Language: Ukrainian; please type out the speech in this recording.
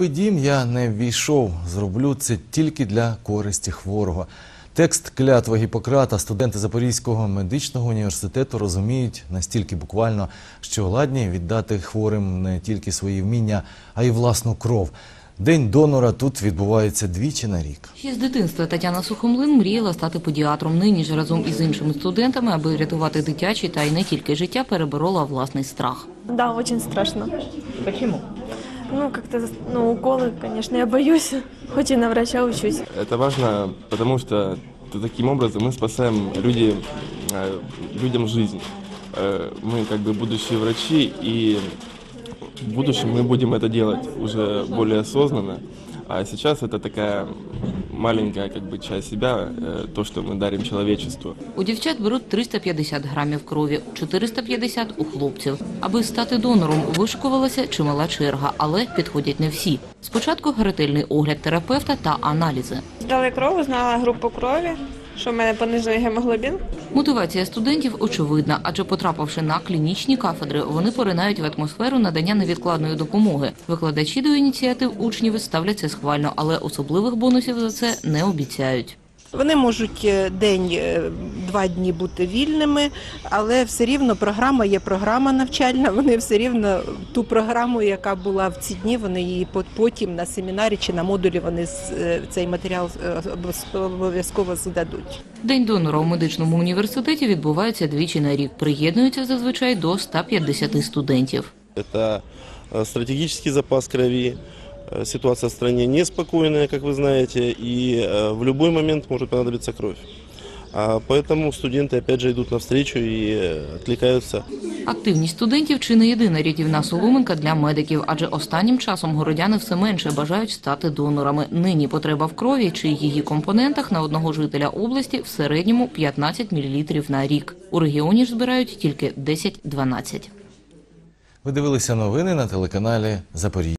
Дім я не ввійшов, зроблю це тільки для користі хворого. Текст клятва Гіппократа студенти Запорізького медичного університету розуміють настільки буквально, що ладні віддати хворим не тільки свої вміння, а й власну кров. День донора тут відбувається двічі на рік. Ще з дитинства Тетяна Сухомлин мріяла стати педіатром. Нині ж разом із іншими студентами, аби рятувати дитячі та й не тільки життя, переборола власний страх. Да, очень страшно. Почему? Ну, как-то, ну, уколы, конечно, я боюсь. Хоть и на врача учусь. Это важно, потому что т- таким образом мы спасаем люди, э, людям жизнь. Э, Мы как бы будущие врачи, и в будущем мы будем это делать уже более осознанно. А сейчас это такая маленькая как бы часть себя, э, то, что мы дарим человечеству. У дівчат беруть 350 грамів крові, 450 у хлопців. Аби стати донором, вишикувалася чимала черга, але підходять не всі. Спочатку ретельний огляд терапевта та аналізи. Здали кров, узнала групу крові, що в мене понижений гемоглобін. Мотивація студентів очевидна, адже потрапивши на клінічні кафедри, вони поринають в атмосферу надання невідкладної допомоги. Викладачі до ініціатив учнів ставляться схвально, але особливих бонусів за це не обіцяють. Вони можуть е, день, е, два дні бути вільними, але все рівно програма є програма навчальна. Вони все рівно ту програму, яка була в ці дні, вони її пот- потім на семінарі чи на модулі вони е, цей матеріал обов'язково здадуть. День донора у медичному університеті відбувається двічі на рік. Приєднуються зазвичай до 150 студентів. Это э, стратегический запас крови. Э, Ситуация в стране неспокойная, как вы знаете, и э, в любой момент может понадобиться кровь. А Поэтому студенты опять же идут навстречу и э, откликаются. Активність студентів чи не єдина рятівна соломинка для медиків, адже останнім часом городяни все менше бажають стати донорами. Нині потреба в крові чи її компонентах на одного жителя області в середньому 15 мл на рік. У регіоні ж збирають тільки 10-12. Ви дивилися новини на телеканалі Запоріжжя.